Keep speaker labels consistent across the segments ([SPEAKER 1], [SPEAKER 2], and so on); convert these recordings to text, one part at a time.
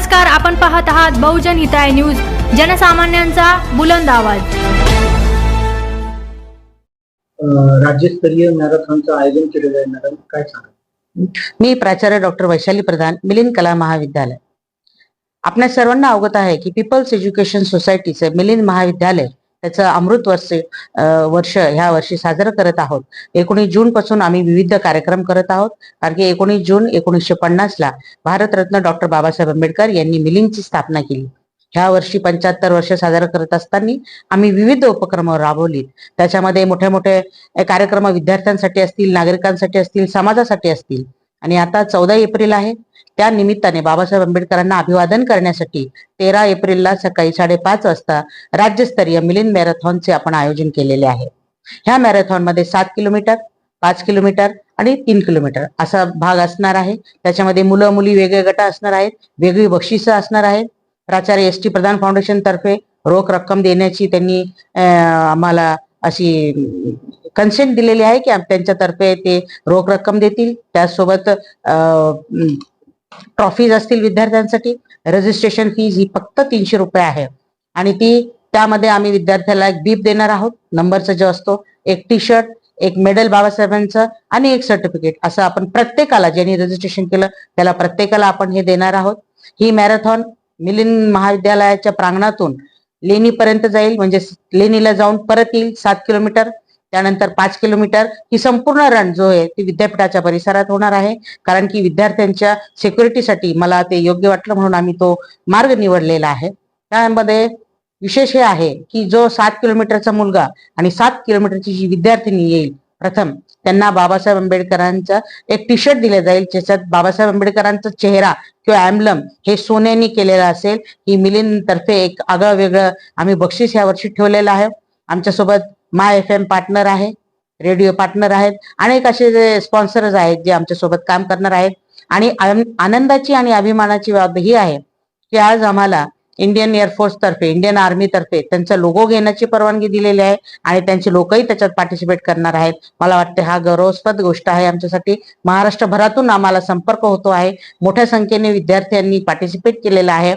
[SPEAKER 1] नमस्कार आपण पाहत आहात बहुजन हिताय न्यूज जनसामान्यांचा बुलंद आवाज.
[SPEAKER 2] राज्यस्तरीय मॅरेथॉनचं आयोजन केलेलं आहे मॅडम. काय सांगा
[SPEAKER 3] मी प्राचार्य डॉक्टर वैशाली प्रधान मिलिंद कला महाविद्यालय. आपल्या सर्वांना अवगत आहे की पीपल्स एज्युकेशन सोसायटीचे मिलिंद महाविद्यालय त्याचं अमृत वर्ष वर्ष ह्या वर्षी साजरं करत आहोत. एकोणीस जून पासून आम्ही विविध कार्यक्रम करत आहोत. कारण की एकोणीस जून एकोणीसशे पन्नास ला भारतरत्न डॉक्टर बाबासाहेब आंबेडकर यांनी मिलिंदची स्थापना केली. ह्या वर्षी पंच्याहत्तर वर्ष साजरं करत असताना आम्ही विविध उपक्रम राबवली त्याच्यामध्ये मोठे मोठे कार्यक्रम विद्यार्थ्यांसाठी असतील नागरिकांसाठी असतील समाजासाठी असतील. आणि आता चौदा एप्रिल आहे. त्या निमित्ताने बाबासाहेब आंबेडकरांना अभिवादन करण्यासाठी तेरा एप्रिलला सकाळी साडेपाच वाजता राज्यस्तरीय मिलिंद मॅरेथॉनचे आपण आयोजन केलेले आहे. ह्या मॅरेथॉनमध्ये सात किलोमीटर पाच किलोमीटर आणि तीन किलोमीटर असा भाग असणार आहे. त्याच्यामध्ये मुलं मुली वेगळे गट असणार आहेत वेगळी बक्षिसं असणार आहेत. प्राचार्य एस टी प्रधान फाउंडेशन तर्फे रोख रक्कम देण्याची त्यांनी आम्हाला अशी कन्सेंट दिलेली आहे की आम- त्यांच्यातर्फे ते रोख रक्कम देतील. त्यासोबत ट्रॉफीज असतील विद्यार्थ्यांसाठी. रजिस्ट्रेशन फीज ही फक्त तीनशे रुपये आहे. आणि ती त्यामध्ये आम्ही विद्यार्थ्याला एक बीप देणार आहोत. नंबरचा जो असतो एक टी शर्ट एक मेडल बाबासाहेबांचं आणि एक सर्टिफिकेट असं आपण प्रत्येकाला ज्यांनी रजिस्ट्रेशन केलं त्याला प्रत्येकाला आपण हे देणार आहोत. ही मॅरेथॉन मिलिंद महाविद्यालयाच्या प्रांगणातून लेणीपर्यंत जाईल. म्हणजे लेणीला जाऊन परत येईल सात किलोमीटर. त्यानंतर पाच किलोमीटर ही संपूर्ण रन जो आहे ती विद्यापीठाच्या परिसरात होणार आहे. कारण की विद्यार्थ्यांच्या सिक्युरिटीसाठी मला ते योग्य वाटलं म्हणून आम्ही तो मार्ग निवडलेला आहे. त्यामध्ये विशेष हे आहे की जो सात किलोमीटरचा मुलगा आणि सात किलोमीटरची जी विद्यार्थिनी येईल प्रथम त्यांना बाबासाहेब आंबेडकरांचा एक टी शर्ट दिले जाईल. ज्याच्यात बाबासाहेब आंबेडकरांचा चेहरा किंवा एम्बलम हे सोन्यानी केलेलं असेल. ही मिलिंद तर्फे एक आगळं वेगळं आम्ही बक्षीस यावर्षी ठेवलेलं आहे. आमच्यासोबत माय एफ एम पार्टनर आहे रेडिओ पार्टनर आहेत अनेक असे जे स्पॉन्सर्स आहेत जे आमच्यासोबत काम करणार आहेत. आणि आनंदाची आणि अभिमानाची बाब ही आहे की आज आम्हाला इंडियन एअरफोर्स तर्फे इंडियन आर्मी तर्फे त्यांचा लोगो घेण्याची परवानगी दिलेली आहे आणि त्यांचे लोकही त्याच्यात पार्टिसिपेट करणार आहेत. मला वाटते हा गौरवस्पद गोष्ट आहे आमच्यासाठी. महाराष्ट्रभरातून आम्हाला संपर्क होतो आहे. मोठ्या संख्येने विद्यार्थ्यांनी पार्टिसिपेट केलेलं आहे.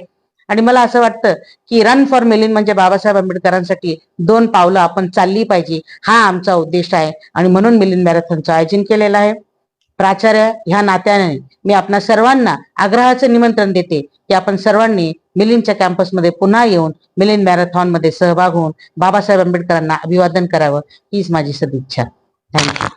[SPEAKER 3] आणि मला असं वाटतं की रन फॉर मिलिन म्हणजे बाबासाहेब आंबेडकरांसाठी दोन पावलं आपण चालली पाहिजे हा आमचा उद्देश आहे. आणि म्हणून मिलिंद मॅरेथॉनचं आयोजन केलेलं आहे. प्राचार्य ह्या नात्याने मी आपणा सर्वांना आग्रहाचं निमंत्रण देते की आपण सर्वांनी मिलिंदच्या कॅम्पसमध्ये पुन्हा येऊन मिलिंद मॅरेथॉनमध्ये सहभाग होऊन बाबासाहेब आंबेडकरांना अभिवादन करावं हीच माझी सदिच्छा. थँक्यू